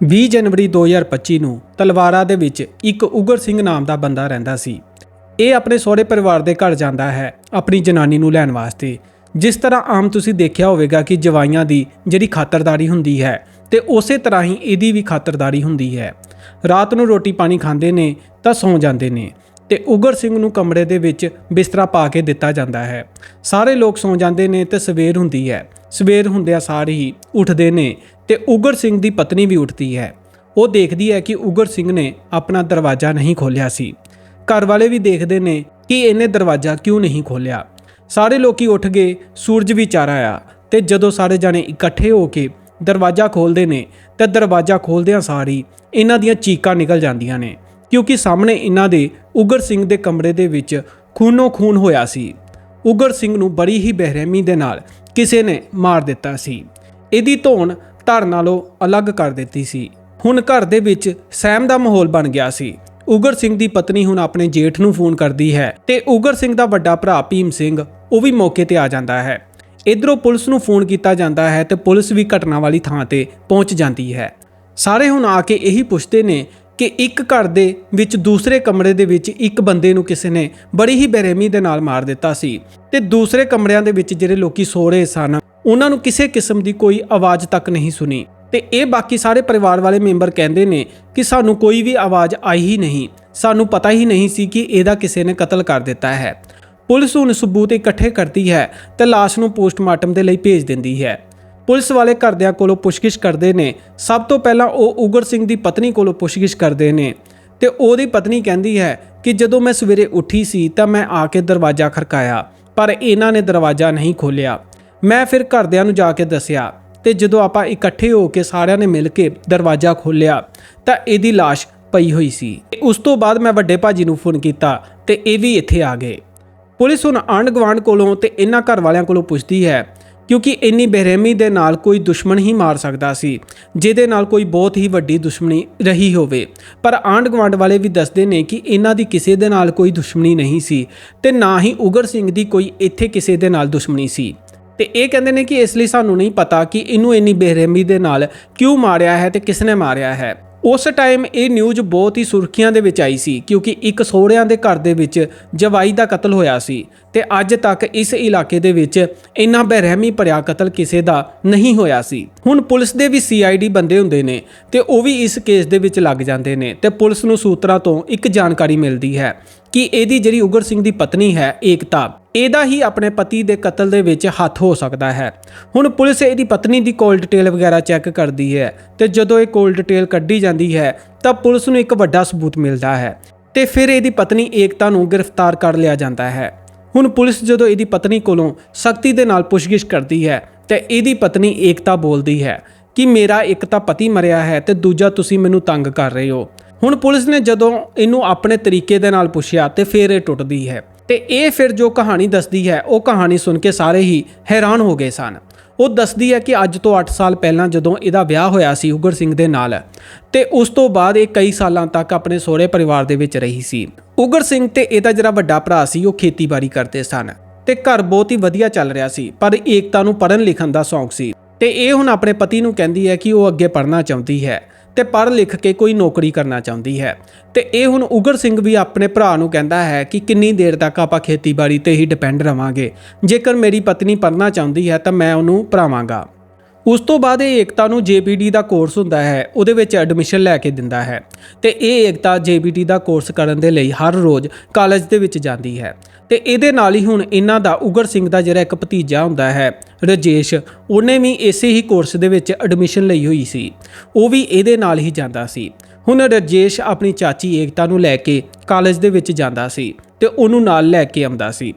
20 ਜਨਵਰੀ 2025 ਨੂੰ ਤਲਵਾਰਾ ਦੇ ਵਿੱਚ ਇੱਕ ਉਗਰ ਸਿੰਘ ਨਾਮ ਦਾ ਬੰਦਾ ਰਹਿੰਦਾ ਸੀ। ਇਹ ਆਪਣੇ ਸਹੁਰੇ ਪਰਿਵਾਰ ਦੇ ਘਰ ਜਾਂਦਾ ਹੈ, ਆਪਣੀ ਜਨਾਨੀ ਨੂੰ ਲੈਣ ਵਾਸਤੇ। ਜਿਸ ਤਰ੍ਹਾਂ ਆਮ ਤੁਸੀਂ ਦੇਖਿਆ ਹੋਵੇਗਾ ਕਿ ਜਵਾਈਆਂ ਦੀ ਜਿਹੜੀ ਖਾਤਰਦਾਰੀ ਹੁੰਦੀ ਹੈ ਤੇ ਉਸੇ ਤਰ੍ਹਾਂ ਹੀ ਇਹਦੀ ਵੀ ਖਾਤਰਦਾਰੀ ਹੁੰਦੀ ਹੈ। ਰਾਤ ਨੂੰ ਰੋਟੀ ਪਾਣੀ ਖਾਂਦੇ ਨੇ ਤਾਂ ਸੌਂ ਜਾਂਦੇ ਨੇ। ਤੇ ਉਗਰ ਸਿੰਘ ਨੂੰ ਕਮਰੇ ਦੇ ਵਿੱਚ ਬਿਸਤਰਾ ਪਾ ਕੇ ਦਿੱਤਾ ਜਾਂਦਾ ਹੈ। ਸਾਰੇ ਲੋਕ ਸੌਂ ਜਾਂਦੇ ਨੇ ਤੇ ਸਵੇਰ ਹੁੰਦੀ ਹੈ। ਸਵੇਰ ਹੁੰਦਿਆਂ ਸਾਰੇ ਹੀ ਉੱਠਦੇ ਨੇ ਤੇ ਉਗਰ ਸਿੰਘ ਦੀ ਪਤਨੀ ਵੀ ਉੱਠਦੀ ਹੈ। ਉਹ ਦੇਖਦੀ ਹੈ ਕਿ ਉਗਰ ਸਿੰਘ ਨੇ ਆਪਣਾ ਦਰਵਾਜ਼ਾ ਨਹੀਂ ਖੋਲ੍ਹਿਆ ਸੀ। ਘਰ ਵਾਲੇ ਵੀ ਦੇਖਦੇ ਨੇ ਕਿ ਇਹਨੇ ਦਰਵਾਜ਼ਾ ਕਿਉਂ ਨਹੀਂ ਖੋਲ੍ਹਿਆ। ਸਾਰੇ ਲੋਕੀ ਉੱਠ ਗਏ, ਸੂਰਜ ਵੀ ਚਾਰ ਆਇਆ ਤੇ ਜਦੋਂ ਸਾਰੇ ਜਾਣੇ ਇਕੱਠੇ ਹੋ ਕੇ ਦਰਵਾਜ਼ਾ ਖੋਲਦੇ ਨੇ ਤੇ ਦਰਵਾਜ਼ਾ ਖੋਲਦਿਆਂ ਸਾਰੀ ਇਹਨਾਂ ਦੀਆਂ ਚੀਕਾਂ ਨਿਕਲ ਜਾਂਦੀਆਂ ਨੇ। ਕਿਉਂਕਿ ਸਾਹਮਣੇ ਇਹਨਾਂ ਦੇ ਉਗਰ ਸਿੰਘ ਦੇ ਕਮਰੇ ਦੇ ਵਿੱਚ ਖੂਨੋ ਖੂਨ ਹੋਇਆ ਸੀ। ਉਗਰ ਸਿੰਘ ਨੂੰ ਬੜੀ ਹੀ ਬੇਰਹਿਮੀ ਦੇ ਨਾਲ ਕਿਸੇ ਨੇ ਮਾਰ ਦਿੱਤਾ ਸੀ। ਇਹਦੀ ਧੌਣ ਧੜ ਨਾਲੋਂ ਅਲੱਗ ਕਰ ਦਿੱਤੀ ਸੀ। ਹੁਣ ਘਰ ਦੇ ਵਿੱਚ ਸਹਿਮ ਦਾ ਮਾਹੌਲ ਬਣ ਗਿਆ ਸੀ। ਉਗਰ ਸਿੰਘ ਦੀ ਪਤਨੀ ਹੁਣ ਆਪਣੇ ਜੇਠ ਨੂੰ ਫੋਨ ਕਰਦੀ ਹੈ ਤੇ ਉਗਰ ਸਿੰਘ ਦਾ ਵੱਡਾ ਭਰਾ ਭੀਮ ਸਿੰਘ, ਉਹ ਵੀ ਮੌਕੇ ਤੇ ਆ ਜਾਂਦਾ ਹੈ। ਇਧਰੋਂ ਪੁਲਿਸ ਨੂੰ ਫੋਨ ਕੀਤਾ ਜਾਂਦਾ ਹੈ ਤੇ ਪੁਲਿਸ ਵੀ ਘਟਨਾ ਵਾਲੀ ਥਾਂ ਤੇ ਪਹੁੰਚ ਜਾਂਦੀ ਹੈ। ਸਾਰੇ ਹੁਣ ਆ ਕੇ ਇਹੀ ਪੁੱਛਦੇ ਨੇ ਕਿ ਇੱਕ ਘਰ ਦੇ ਵਿੱਚ ਦੂਸਰੇ ਕਮਰੇ ਦੇ ਵਿੱਚ ਇੱਕ ਬੰਦੇ ਨੂੰ ਕਿਸੇ ਨੇ ਬੜੀ ਹੀ ਬੇਰਹਿਮੀ ਦੇ ਨਾਲ ਮਾਰ ਦਿੱਤਾ ਸੀ ਤੇ ਦੂਸਰੇ ਕਮਰਿਆਂ ਦੇ ਵਿੱਚ ਜਿਹੜੇ ਲੋਕੀ ਸੋ ਰਹੇ ਸਨ, ਉਹਨਾਂ ਨੂੰ ਕਿਸੇ ਕਿਸਮ ਦੀ ਕੋਈ ਆਵਾਜ਼ ਤੱਕ ਨਹੀਂ ਸੁਣੀ। ਤੇ ਇਹ ਬਾਕੀ ਸਾਰੇ ਪਰਿਵਾਰ ਵਾਲੇ ਮੈਂਬਰ ਕਹਿੰਦੇ ਨੇ ਕਿ ਸਾਨੂੰ ਕੋਈ ਵੀ ਆਵਾਜ਼ ਆਈ ਹੀ ਨਹੀਂ। ਸਾਨੂੰ ਪਤਾ ਹੀ ਨਹੀਂ ਸੀ ਕਿ ਇਹਦਾ ਕਿਸੇ ਨੇ ਕਤਲ ਕਰ ਦਿੱਤਾ ਹੈ। ਪੁਲਿਸ ਹੁਣ ਸਬੂਤ ਇਕੱਠੇ ਕਰਦੀ ਹੈ ਤੇ ਲਾਸ਼ ਨੂੰ ਪੋਸਟਮਾਰਟਮ ਦੇ ਲਈ ਭੇਜ ਦਿੰਦੀ ਹੈ। ਪੁਲਿਸ ਵਾਲੇ ਘਰਦਿਆਂ ਕੋਲੋਂ ਪੁੱਛਗਿੱਛ ਕਰਦੇ ਨੇ। ਸਭ ਤੋਂ ਪਹਿਲਾਂ ਉਹ ਉਗਰ ਸਿੰਘ ਦੀ ਪਤਨੀ ਕੋਲੋਂ ਪੁੱਛਗਿੱਛ ਕਰਦੇ ਨੇ ਤੇ ਉਹਦੀ ਪਤਨੀ ਕਹਿੰਦੀ ਹੈ ਕਿ ਜਦੋਂ ਮੈਂ ਸਵੇਰੇ ਉੱਠੀ ਸੀ ਤਾਂ ਮੈਂ ਆ ਕੇ ਦਰਵਾਜ਼ਾ ਖੜਕਾਇਆ, ਪਰ ਇਹਨਾਂ ਨੇ ਦਰਵਾਜ਼ਾ ਨਹੀਂ ਖੋਲ੍ਹਿਆ। ਮੈਂ ਫਿਰ ਘਰਦਿਆਂ ਨੂੰ ਜਾ ਕੇ ਦੱਸਿਆ ਤੇ ਜਦੋਂ ਆਪਾਂ ਇਕੱਠੇ ਹੋ ਕੇ ਸਾਰਿਆਂ ਨੇ ਮਿਲ ਕੇ ਦਰਵਾਜ਼ਾ ਖੋਲ੍ਹਿਆ ਤਾਂ ਇਹਦੀ ਲਾਸ਼ ਪਈ ਹੋਈ ਸੀ। ਤੇ ਉਸ ਤੋਂ ਬਾਅਦ ਮੈਂ ਵੱਡੇ ਭਾਜੀ ਨੂੰ ਫੋਨ ਕੀਤਾ ਤੇ ਇਹ ਵੀ ਇੱਥੇ ਆ ਗਏ। ਪੁਲਿਸ ਹੁਣ ਆਂਢ ਗੁਆਂਢ ਕੋਲੋਂ ਤੇ ਇਹਨਾਂ ਘਰ ਵਾਲਿਆਂ ਕੋਲੋਂ ਪੁੱਛਦੀ ਹੈ ਕਿਉਂਕਿ ਇੰਨੀ ਬੇਰਹਿਮੀ ਦੇ ਨਾਲ ਕੋਈ ਦੁਸ਼ਮਣ ਹੀ ਮਾਰ ਸਕਦਾ ਸੀ, ਜਿਹਦੇ ਨਾਲ ਕੋਈ ਬਹੁਤ ਹੀ ਵੱਡੀ ਦੁਸ਼ਮਣੀ ਰਹੀ ਹੋਵੇ। ਪਰ ਆਂਢ ਗੁਆਂਢ ਵਾਲੇ ਵੀ ਦੱਸਦੇ ਨੇ ਕਿ ਇਹਨਾਂ ਦੀ ਕਿਸੇ ਦੇ ਨਾਲ ਕੋਈ ਦੁਸ਼ਮਣੀ ਨਹੀਂ ਸੀ ਤੇ ਨਾ ਹੀ ਉਗਰ ਸਿੰਘ ਦੀ ਕੋਈ ਇੱਥੇ ਕਿਸੇ ਦੇ ਨਾਲ ਦੁਸ਼ਮਣੀ ਸੀ। ਤੇ ਇਹ ਕਹਿੰਦੇ ਨੇ ਕਿ ਇਸ ਲਈ ਸਾਨੂੰ ਨਹੀਂ ਪਤਾ ਕਿ ਇਹਨੂੰ ਇੰਨੀ ਬੇਰਹਿਮੀ ਦੇ ਨਾਲ ਕਿਉਂ ਮਾਰਿਆ ਹੈ ਤੇ ਕਿਸਨੇ ਮਾਰਿਆ ਹੈ। ਉਸ ਟਾਈਮ ਇਹ ਨਿਊਜ਼ ਬਹੁਤ ਹੀ ਸੁਰਖੀਆਂ ਦੇ ਵਿੱਚ ਆਈ ਸੀ, ਕਿਉਂਕਿ ਇੱਕ ਸੋਹਰਿਆਂ ਦੇ ਘਰ ਦੇ ਵਿੱਚ ਜਵਾਈ ਦਾ ਕਤਲ ਹੋਇਆ ਸੀ। ਤੇ ਅੱਜ ਤੱਕ ਇਸ ਇਲਾਕੇ ਦੇ ਵਿੱਚ ਇੰਨਾ ਬੇਰਹਿਮੀ ਭਰਿਆ ਕਤਲ ਕਿਸੇ ਦਾ ਨਹੀਂ ਹੋਇਆ ਸੀ। ਹੁਣ ਪੁਲਿਸ ਦੇ ਵੀ ਸੀਆਈਡੀ ਬੰਦੇ ਹੁੰਦੇ ਨੇ ਤੇ ਉਹ ਵੀ ਇਸ ਕੇਸ ਦੇ ਵਿੱਚ ਲੱਗ ਜਾਂਦੇ ਨੇ ਤੇ ਪੁਲਿਸ ਨੂੰ ਸੂਤਰਾਂ ਤੋਂ ਇੱਕ ਜਾਣਕਾਰੀ ਮਿਲਦੀ ਹੈ ਕਿ ਇਹਦੀ ਜਿਹੜੀ ਉਗਰ ਸਿੰਘ ਦੀ ਪਤਨੀ ਹੈ, ਏਕਤਾ, ਇਹਦਾ ਹੀ ਆਪਣੇ ਪਤੀ ਦੇ ਕਤਲ ਦੇ ਵਿੱਚ ਹੱਥ ਹੋ ਸਕਦਾ ਹੈ। ਹੁਣ ਪੁਲਿਸ ਇਹਦੀ ਪਤਨੀ ਦੀ ਕੋਲ ਡਿਟੇਲ ਵਗੈਰਾ ਚੈੱਕ ਕਰਦੀ ਹੈ ਤੇ ਜਦੋਂ ਇਹ ਕੋਲ ਡਿਟੇਲ ਕੱਢੀ ਜਾਂਦੀ ਹੈ, ਤਾਂ ਪੁਲਿਸ ਨੂੰ ਇੱਕ ਵੱਡਾ ਸਬੂਤ ਮਿਲਦਾ ਹੈ ਤੇ ਫਿਰ ਇਹਦੀ ਪਤਨੀ ਏਕਤਾ ਨੂੰ ਗ੍ਰਿਫਤਾਰ ਕਰ ਲਿਆ ਜਾਂਦਾ ਹੈ। ਹੁਣ ਪੁਲਿਸ ਜਦੋਂ ਇਹਦੀ ਪਤਨੀ ਕੋਲੋਂ ਸਖਤੀ ਦੇ ਨਾਲ ਪੁੱਛਗਿੱਛ ਕਰਦੀ ਹੈ ਤੇ ਇਹਦੀ ਪਤਨੀ ਏਕਤਾ ਬੋਲਦੀ ਹੈ ਕਿ ਮੇਰਾ ਇੱਕ ਤਾਂ ਪਤੀ ਮਰਿਆ ਹੈ ਤੇ ਦੂਜਾ ਤੁਸੀਂ ਮੈਨੂੰ ਤੰਗ ਕਰ ਰਹੇ ਹੋ। ਹੁਣ ਪੁਲਿਸ ਨੇ ਜਦੋਂ ਇਹਨੂੰ ਆਪਣੇ ਤਰੀਕੇ ਦੇ ਨਾਲ ਪੁੱਛਿਆ ਤੇ ਫਿਰ ਇਹ ਟੁੱਟਦੀ ਹੈ ਤੇ ਇਹ ਫਿਰ ਜੋ ਕਹਾਣੀ ਦੱਸਦੀ ਹੈ, ਉਹ ਕਹਾਣੀ ਸੁਣ ਕੇ ਸਾਰੇ ਹੀ ਹੈਰਾਨ ਹੋ ਗਏ ਸਨ। ਉਹ ਦੱਸਦੀ ਹੈ ਕਿ ਅੱਜ ਤੋਂ 8 ਸਾਲ ਪਹਿਲਾਂ ਜਦੋਂ ਇਹਦਾ ਵਿਆਹ ਹੋਇਆ ਸੀ ਉਗਰ ਸਿੰਘ ਦੇ ਨਾਲ ਤੇ ਉਸ ਤੋਂ ਬਾਅਦ ਇਹ ਕਈ ਸਾਲਾਂ ਤੱਕ ਆਪਣੇ ਸਹੁਰੇ ਪਰਿਵਾਰ ਦੇ ਵਿੱਚ ਰਹੀ ਸੀ। ਉਗਰ ਸਿੰਘ ਤੇ ਇਹਦਾ ਜਿਹੜਾ ਵੱਡਾ ਭਰਾ ਸੀ, ਉਹ ਖੇਤੀਬਾੜੀ ਕਰਦੇ ਸਨ ਤੇ ਘਰ ਬਹੁਤ ਹੀ ਵਧੀਆ ਚੱਲ ਰਿਹਾ ਸੀ, ਪਰ ਏਕਤਾ ਨੂੰ ਪੜ੍ਹਨ ਲਿਖਣ ਦਾ ਸ਼ੌਂਕ ਸੀ ਤੇ ਇਹ ਹੁਣ ਆਪਣੇ ਪਤੀ ਨੂੰ ਕਹਿੰਦੀ ਹੈ ਕਿ ਉਹ ਅੱਗੇ ਪੜ੍ਹਨਾ ਚਾਹੁੰਦੀ ਹੈ। ਤੇ ਪੜ੍ਹ ਲਿਖ ਕੇ ਕੋਈ ਨੌਕਰੀ ਕਰਨਾ ਚਾਹੁੰਦੀ ਹੈ। ਤੇ ਇਹ ਹੁਣ ਉਗਰ ਸਿੰਘ ਵੀ ਆਪਣੇ ਭਰਾ ਨੂੰ ਕਹਿੰਦਾ ਹੈ ਕਿ ਕਿੰਨੀ ਦੇਰ ਤੱਕ ਆਪਾਂ ਖੇਤੀਬਾੜੀ ਤੇ ਹੀ ਡਿਪੈਂਡ ਰਵਾਂਗੇ। ਜੇਕਰ ਮੇਰੀ ਪਤਨੀ ਪੜ੍ਹਨਾ ਚਾਹੁੰਦੀ ਹੈ ਤਾਂ ਮੈਂ ਉਹਨੂੰ ਪੜਾਵਾਂਗਾ ਉਸ ਤੋਂ ਬਾਅਦ ਇਹ ਏਕਤਾ ਨੂੰ ਜੇਬੀਡੀ ਦਾ ਕੋਰਸ ਹੁੰਦਾ ਹੈ, ਉਹਦੇ ਵਿੱਚ ਐਡਮਿਸ਼ਨ ਲੈ ਕੇ ਦਿੰਦਾ ਹੈ। ਤੇ ਇਹ ਏਕਤਾ ਜੇਬੀਡੀ ਦਾ ਕੋਰਸ ਕਰਨ ਦੇ ਲਈ ਹਰ ਰੋਜ਼ ਕਾਲਜ ਦੇ ਵਿੱਚ ਜਾਂਦੀ ਹੈ। ਤੇ ਇਹਦੇ ਨਾਲ ਹੀ ਹੁਣ ਇਹਨਾਂ ਦਾ ਉਗਰ ਸਿੰਘ ਦਾ ਜਿਹੜਾ ਇੱਕ ਭਤੀਜਾ ਹੁੰਦਾ ਹੈ, ਰਜੇਸ਼, ਉਹਨੇ ਵੀ ਇਸੇ ਹੀ ਕੋਰਸ ਦੇ ਵਿੱਚ ਐਡਮਿਸ਼ਨ ਲਈ ਹੋਈ ਸੀ। ਉਹ ਵੀ ਇਹਦੇ ਨਾਲ ਹੀ ਜਾਂਦਾ ਸੀ। ਹੁਣ ਰਜੇਸ਼ ਆਪਣੀ ਚਾਚੀ ਏਕਤਾ ਨੂੰ ਲੈ ਕੇ ਕਾਲਜ ਦੇ ਵਿੱਚ ਜਾਂਦਾ ਸੀ ਤੇ ਉਹਨੂੰ ਨਾਲ ਲੈ ਕੇ ਆਉਂਦਾ ਸੀ।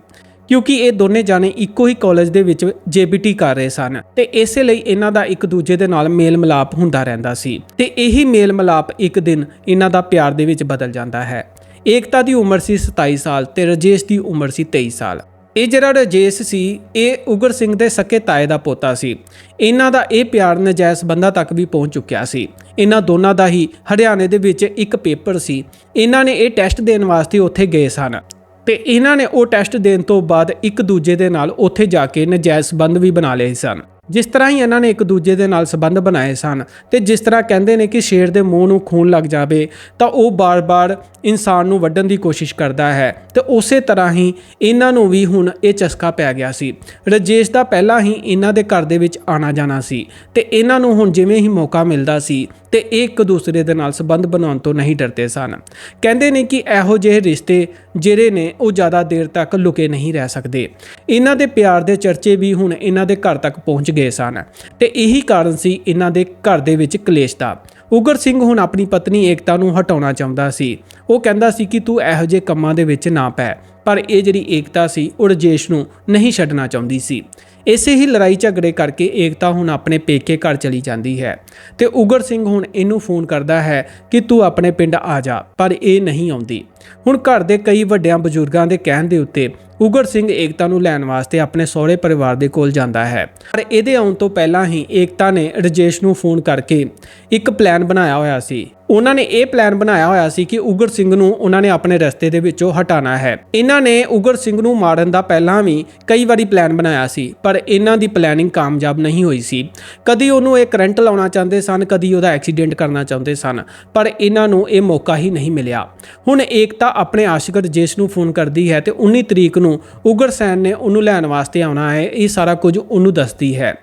ਕਿਉਂਕਿ ਇਹ ਦੋਨੇ ਜਾਣੇ ਇੱਕੋ ਹੀ ਕਾਲਜ ਦੇ ਵਿੱਚ ਜੇਬੀਟੀ ਕਰ ਰਹੇ ਸਨ ਤੇ ਇਸੇ ਲਈ ਇਹਨਾਂ ਦਾ ਇੱਕ ਦੂਜੇ ਦੇ ਨਾਲ ਮੇਲ ਮਿਲਾਪ ਹੁੰਦਾ ਰਹਿੰਦਾ ਸੀ ਤੇ ਇਹੀ ਮੇਲ ਮਿਲਾਪ ਇੱਕ ਦਿਨ ਇਹਨਾਂ ਦਾ ਪਿਆਰ ਦੇ ਵਿੱਚ ਬਦਲ ਜਾਂਦਾ ਹੈ। ਏਕਤਾ ਦੀ ਉਮਰ ਸੀ 27 ਸਾਲ ਤੇ ਰਜੇਸ਼ ਦੀ ਉਮਰ ਸੀ 23 ਸਾਲ। ਇਹ ਜਿਹੜਾ ਰਜੇਸ਼ ਸੀ, ਇਹ ਉਗਰ ਸਿੰਘ ਦੇ ਸਕੇ ਤਾਏ ਦਾ ਪੋਤਾ ਸੀ। ਇਹਨਾਂ ਦਾ ਇਹ ਪਿਆਰ ਨਜਾਇਜ਼ ਬੰਦਾ ਤੱਕ ਵੀ ਪਹੁੰਚ ਚੁੱਕਿਆ ਸੀ। ਇਹਨਾਂ ਦੋਨਾਂ ਦਾ ਹੀ ਹਰਿਆਣੇ ਦੇ ਵਿੱਚ ਇੱਕ ਪੇਪਰ ਸੀ। ਇਹਨਾਂ ਨੇ ਇਹ ਟੈਸਟ ਦੇਣ ਵਾਸਤੇ ਉੱਥੇ ਗਏ ਸਨ। ਤੇ ਇਹਨਾਂ ਨੇ ਉਹ ਟੈਸਟ ਦੇਣ ਤੋਂ ਬਾਅਦ ਇੱਕ ਦੂਜੇ ਦੇ ਨਾਲ ਉੱਥੇ ਜਾ ਕੇ ਨਜਾਇਜ਼ ਸੰਬੰਧ ਵੀ ਬਣਾ ਲਏ ਸਨ। ਜਿਸ ਤਰ੍ਹਾਂ ਹੀ ਇਹਨਾਂ ਨੇ ਇੱਕ ਦੂਜੇ ਦੇ ਨਾਲ ਸੰਬੰਧ ਬਣਾਏ ਸਨ ਤੇ ਜਿਸ ਤਰ੍ਹਾਂ ਕਹਿੰਦੇ ਨੇ ਕਿ ਸ਼ੇਰ ਦੇ ਮੂੰਹ ਨੂੰ ਖੂਨ ਲੱਗ ਜਾਵੇ, ਤਾਂ ਉਹ ਬਾਰ-ਬਾਰ ਇਨਸਾਨ ਨੂੰ ਵੱਢਣ ਦੀ ਕੋਸ਼ਿਸ਼ ਕਰਦਾ ਹੈ ਤੇ ਉਸੇ ਤਰ੍ਹਾਂ ਹੀ ਇਹਨਾਂ ਨੂੰ ਵੀ ਹੁਣ ਇਹ ਚਸਕਾ ਪੈ ਗਿਆ ਸੀ। ਰਜੇਸ਼ ਦਾ ਪਹਿਲਾਂ ਹੀ ਇਹਨਾਂ ਦੇ ਘਰ ਦੇ ਵਿੱਚ ਆਣਾ ਜਾਣਾ ਸੀ ਤੇ ਇਹਨਾਂ ਨੂੰ ਹੁਣ ਜਿਵੇਂ ਹੀ ਮੌਕਾ ਮਿਲਦਾ ਸੀ ਤੇ ਇਹ ਇੱਕ ਦੂਸਰੇ ਦੇ ਨਾਲ ਸੰਬੰਧ ਬਣਾਉਣ ਤੋਂ ਨਹੀਂ ਡਰਦੇ ਸਨ। ਕਹਿੰਦੇ ਨੇ ਕਿ ਇਹੋ ਜਿਹੇ ਰਿਸ਼ਤੇ ਜਿਹੜੇ ਨੇ, ਉਹ ਜ਼ਿਆਦਾ ਦੇਰ ਤੱਕ ਲੁਕੇ ਨਹੀਂ ਰਹਿ ਸਕਦੇ। ਇਹਨਾਂ ਦੇ ਪਿਆਰ ਦੇ ਚਰਚੇ ਵੀ ਹੁਣ ਇਹਨਾਂ ਦੇ ਘਰ ਤੱਕ ਪਹੁੰਚ ਗਏ ਸਨ। ਤੇ ਇਹੀ ਕਾਰਨ ਸੀ ਇਹਨਾਂ ਦੇ ਘਰ ਦੇ ਵਿੱਚ ਕਲੇਸ਼ ਦਾ। ਉਗਰ ਸਿੰਘ ਹੁਣ ਆਪਣੀ ਪਤਨੀ ਏਕਤਾ ਨੂੰ ਹਟਾਉਣਾ ਚਾਹੁੰਦਾ ਸੀ। ਉਹ ਕਹਿੰਦਾ ਸੀ ਕਿ ਤੂੰ ਇਹੋ ਜਿਹੇ ਕੰਮਾਂ ਦੇ ਵਿੱਚ ਨਾ ਪੈ, ਪਰ ਇਹ ਜਿਹੜੀ ਏਕਤਾ ਸੀ, ਉਹ ਰਜੇਸ਼ ਨੂੰ ਨਹੀਂ ਛੱਡਣਾ ਚਾਹੁੰਦੀ ਸੀ। ਇਸੇ ਹੀ ਲੜਾਈ ਝਗੜੇ ਕਰਕੇ ਏਕਤਾ ਹੁਣ ਆਪਣੇ ਪੇਕੇ ਘਰ ਚਲੀ ਜਾਂਦੀ ਹੈ। ਤੇ ਉਗਰ ਸਿੰਘ ਹੁਣ ਇਹਨੂੰ ਫੋਨ ਕਰਦਾ ਹੈ ਕਿ ਤੂੰ ਆਪਣੇ ਪਿੰਡ ਆ ਜਾ, ਪਰ ਇਹ ਨਹੀਂ ਆਉਂਦੀ। ਹੁਣ ਘਰ ਦੇ ਕਈ ਵੱਡਿਆਂ ਬਜ਼ੁਰਗਾਂ ਦੇ ਕਹਿਣ ਦੇ ਉੱਤੇ ਉਗਰ ਸਿੰਘ ਏਕਤਾ ਨੂੰ ਲੈਣ ਵਾਸਤੇ ਆਪਣੇ ਸਹੁਰੇ ਪਰਿਵਾਰ ਦੇ ਕੋਲ ਜਾਂਦਾ ਹੈ। ਪਰ ਇਹਦੇ ਆਉਣ ਤੋਂ ਪਹਿਲਾਂ ਹੀ ਏਕਤਾ ਨੇ ਰਜੇਸ਼ ਨੂੰ ਫੋਨ ਕਰਕੇ ਇੱਕ ਪਲਾਨ ਬਣਾਇਆ ਹੋਇਆ ਸੀ। ਉਹਨਾਂ ਨੇ ਇਹ ਪਲਾਨ ਬਣਾਇਆ ਹੋਇਆ ਸੀ ਕਿ ਉਗਰ ਸਿੰਘ ਨੂੰ ਉਹਨਾਂ ਨੇ ਆਪਣੇ ਰਸਤੇ ਦੇ ਵਿੱਚੋਂ ਹਟਾਣਾ ਹੈ। ਇਹਨਾਂ ਨੇ ਉਗਰ ਸਿੰਘ ਨੂੰ ਮਾਰਨ ਦਾ ਪਹਿਲਾਂ ਵੀ ਕਈ ਵਾਰੀ ਪਲਾਨ ਬਣਾਇਆ ਸੀ, ਪਰ ਇਹਨਾਂ ਦੀ ਪਲੈਨਿੰਗ ਕਾਮਯਾਬ ਨਹੀਂ ਹੋਈ ਸੀ। ਕਦੀ ਉਹਨੂੰ ਇਹ ਕਰੰਟ ਲਾਉਣਾ ਚਾਹੁੰਦੇ ਸਨ, ਕਦੀ ਉਹਦਾ ਐਕਸੀਡੈਂਟ ਕਰਨਾ ਚਾਹੁੰਦੇ ਸਨ, ਪਰ ਇਹਨਾਂ ਨੂੰ ਇਹ ਮੌਕਾ ਹੀ ਨਹੀਂ ਮਿਲਿਆ। ਹੁਣ ਏਕ ਏਕਤਾ ਆਪਣੇ ਆਸ਼ਿਕ ਰਜੇਸ਼ ਨੂੰ ਫੋਨ ਕਰਦੀ ਹੈ ਤੇ 19 ਤਰੀਕ ਨੂੰ ਉਗਰਸੈਨ ਨੇ ਉਹਨੂੰ ਲੈਣ ਵਾਸਤੇ ਆਉਣਾ ਹੈ। ਇਹ ਸਾਰਾ ਕੁਝ ਉਹਨੂੰ ਦੱਸਦੀ ਹੈ।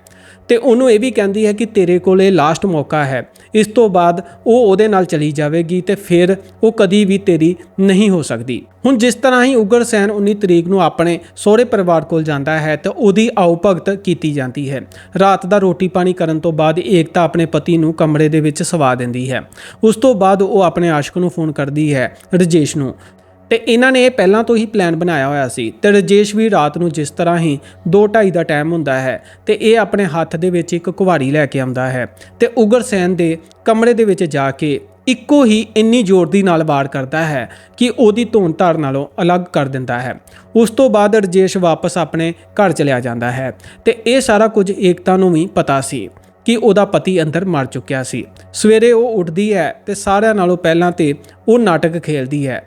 ਤੇ ਉਹਨੂੰ ਇਹ ਵੀ ਕਹਿੰਦੀ ਹੈ ਕਿ ਤੇਰੇ ਕੋਲ ਇਹ ਲਾਸਟ ਮੌਕਾ ਹੈ। ਇਸ ਤੋਂ ਬਾਅਦ ਉਹ ਉਹਦੇ ਨਾਲ ਚਲੀ ਜਾਵੇਗੀ ਤੇ ਫਿਰ ਉਹ ਕਦੀ ਵੀ ਤੇਰੀ ਨਹੀਂ ਹੋ ਸਕਦੀ। ਹੁਣ ਜਿਸ ਤਰ੍ਹਾਂ ਹੀ ਉਗਰ ਸੈਨ 19 ਤਰੀਕ ਨੂੰ ਆਪਣੇ ਸਹੁਰੇ ਪਰਿਵਾਰ ਕੋਲ ਜਾਂਦਾ ਹੈ ਤਾਂ ਉਹਦੀ ਆਉ ਭਗਤ ਕੀਤੀ ਜਾਂਦੀ ਹੈ। ਰਾਤ ਦਾ ਰੋਟੀ ਪਾਣੀ ਕਰਨ ਤੋਂ ਬਾਅਦ ਏਕਤਾ ਆਪਣੇ ਪਤੀ ਨੂੰ ਕਮਰੇ ਦੇ ਵਿੱਚ ਸਵਾ ਦਿੰਦੀ ਹੈ। ਉਸ ਤੋਂ ਬਾਅਦ ਉਹ ਆਪਣੇ ਆਸ਼ਕ ਨੂੰ ਫੋਨ ਕਰਦੀ ਹੈ, ਰਜੇਸ਼ ਨੂੰ। ਤੇ ਇਹਨਾਂ ਨੇ ਇਹ ਪਹਿਲਾਂ ਤੋਂ ਹੀ ਪਲਾਨ ਬਣਾਇਆ ਹੋਇਆ ਸੀ ਤੇ ਰਜੇਸ਼ ਵੀ ਰਾਤ ਨੂੰ ਜਿਸ ਤਰ੍ਹਾਂ ਹੀ 2:30 ਦਾ ਟਾਈਮ ਹੁੰਦਾ ਹੈ ਤੇ ਇਹ ਆਪਣੇ ਹੱਥ ਦੇ ਵਿੱਚ ਇੱਕ ਕੁਹਾੜੀ ਲੈ ਕੇ ਆਉਂਦਾ ਹੈ ਤੇ ਉਗਰ ਸੈਨ ਦੇ ਕਮਰੇ ਦੇ ਵਿੱਚ ਜਾ ਕੇ ਇੱਕੋ ਹੀ ਇੰਨੀ ਜ਼ੋਰ ਦੀ ਨਾਲ ਵਾਰ ਕਰਦਾ ਹੈ ਕਿ ਉਹਦੀ ਧੌਣ ਧਾਰ ਨਾਲੋਂ ਅਲੱਗ ਕਰ ਦਿੰਦਾ ਹੈ। ਉਸ ਤੋਂ ਬਾਅਦ ਰਜੇਸ਼ ਵਾਪਸ ਆਪਣੇ ਘਰ ਚਲਿਆ ਜਾਂਦਾ ਹੈ ਤੇ ਇਹ ਸਾਰਾ ਕੁਝ ਏਕਤਾ ਨੂੰ ਵੀ ਪਤਾ ਸੀ ਕਿ ਉਹਦਾ ਪਤੀ ਅੰਦਰ ਮਰ ਚੁੱਕਿਆ ਸੀ। ਸਵੇਰੇ ਉਹ ਉੱਠਦੀ ਹੈ ਤੇ ਸਾਰਿਆਂ ਨਾਲੋਂ ਪਹਿਲਾਂ ਤੇ ਉਹ ਨਾਟਕ ਖੇਲਦੀ ਹੈ।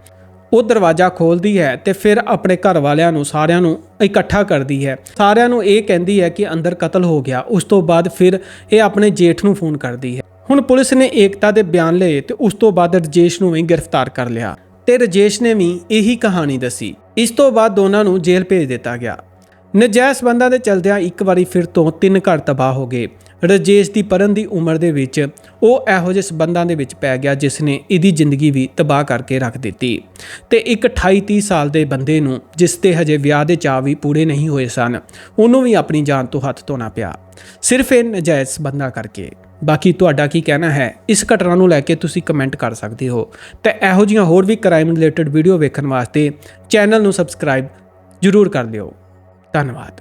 ਉਹ ਦਰਵਾਜ਼ਾ ਖੋਲਦੀ ਹੈ ਤੇ ਫਿਰ ਆਪਣੇ ਘਰ ਵਾਲਿਆਂ ਨੂੰ ਸਾਰਿਆਂ ਨੂੰ ਇਕੱਠਾ ਕਰਦੀ ਹੈ। ਸਾਰਿਆਂ ਨੂੰ ਇਹ ਕਹਿੰਦੀ ਹੈ ਕਿ ਅੰਦਰ ਕਤਲ ਹੋ ਗਿਆ। ਉਸ ਤੋਂ ਬਾਅਦ ਫਿਰ ਇਹ ਆਪਣੇ ਜੇਠ ਨੂੰ ਫੋਨ ਕਰਦੀ ਹੈ। ਹੁਣ ਪੁਲਿਸ ਨੇ ਏਕਤਾ ਦੇ ਬਿਆਨ ਲਏ ਤੇ ਉਸ ਤੋਂ ਬਾਅਦ ਰਜੇਸ਼ ਨੂੰ ਵੀ ਗ੍ਰਿਫਤਾਰ ਕਰ ਲਿਆ ਤੇ ਰਜੇਸ਼ ਨੇ ਵੀ ਇਹੀ ਕਹਾਣੀ ਦੱਸੀ। ਇਸ ਤੋਂ ਬਾਅਦ ਦੋਨਾਂ ਨੂੰ ਜੇਲ੍ਹ ਭੇਜ ਦਿੱਤਾ ਗਿਆ। ਨਜਾਇਜ਼ ਸੰਬੰਧਾਂ ਦੇ ਚਲਦਿਆਂ ਇੱਕ ਵਾਰੀ ਫਿਰ ਤੋਂ ਤਿੰਨ ਘਰ ਤਬਾਹ ਹੋ ਗਏ। ਰਜੇਸ਼ ਦੀ ਪਰਨ ਦੀ ਉਮਰ ਦੇ ਵਿੱਚ ਉਹ ਇਹੋ ਜਿਹੇ ਸੰਬੰਧਾਂ ਦੇ ਵਿੱਚ ਪੈ ਗਿਆ ਜਿਸ ਨੇ ਇਹਦੀ ਜ਼ਿੰਦਗੀ ਵੀ ਤਬਾਹ ਕਰਕੇ ਰੱਖ ਦਿੱਤੀ। ਤੇ ਇੱਕ 28 30 ਸਾਲ ਦੇ ਬੰਦੇ ਨੂੰ, ਜਿਸ ਤੇ ਹਜੇ ਵਿਆਹ ਦੇ ਚਾਅ ਵੀ ਪੂਰੇ ਨਹੀਂ ਹੋਏ ਸਨ, ਉਹਨੂੰ ਵੀ ਆਪਣੀ ਜਾਨ ਤੋਂ ਹੱਥ ਧੋਣਾ ਪਿਆ। ਸਿਰਫ ਇਹ ਨਜਾਇਜ਼ ਸੰਬੰਧਾਂ ਕਰਕੇ। ਬਾਕੀ ਤੁਹਾਡਾ ਕੀ ਕਹਿਣਾ ਹੈ? ਇਸ ਘਟਨਾ ਨੂੰ ਲੈ ਕੇ ਤੁਸੀਂ ਕਮੈਂਟ ਕਰ ਸਕਦੇ ਹੋ। ਤੇ ਇਹੋ ਜਿਹੀਆਂ ਹੋਰ ਵੀ ਕ੍ਰਾਈਮ ਰਿਲੇਟਡ ਵੀਡੀਓ ਵੇਖਣ ਵਾਸਤੇ ਚੈਨਲ ਨੂੰ ਸਬਸਕ੍ਰਾਈਬ ਜ਼ਰੂਰ ਕਰ ਲਿਓ। ਧੰਨਵਾਦ।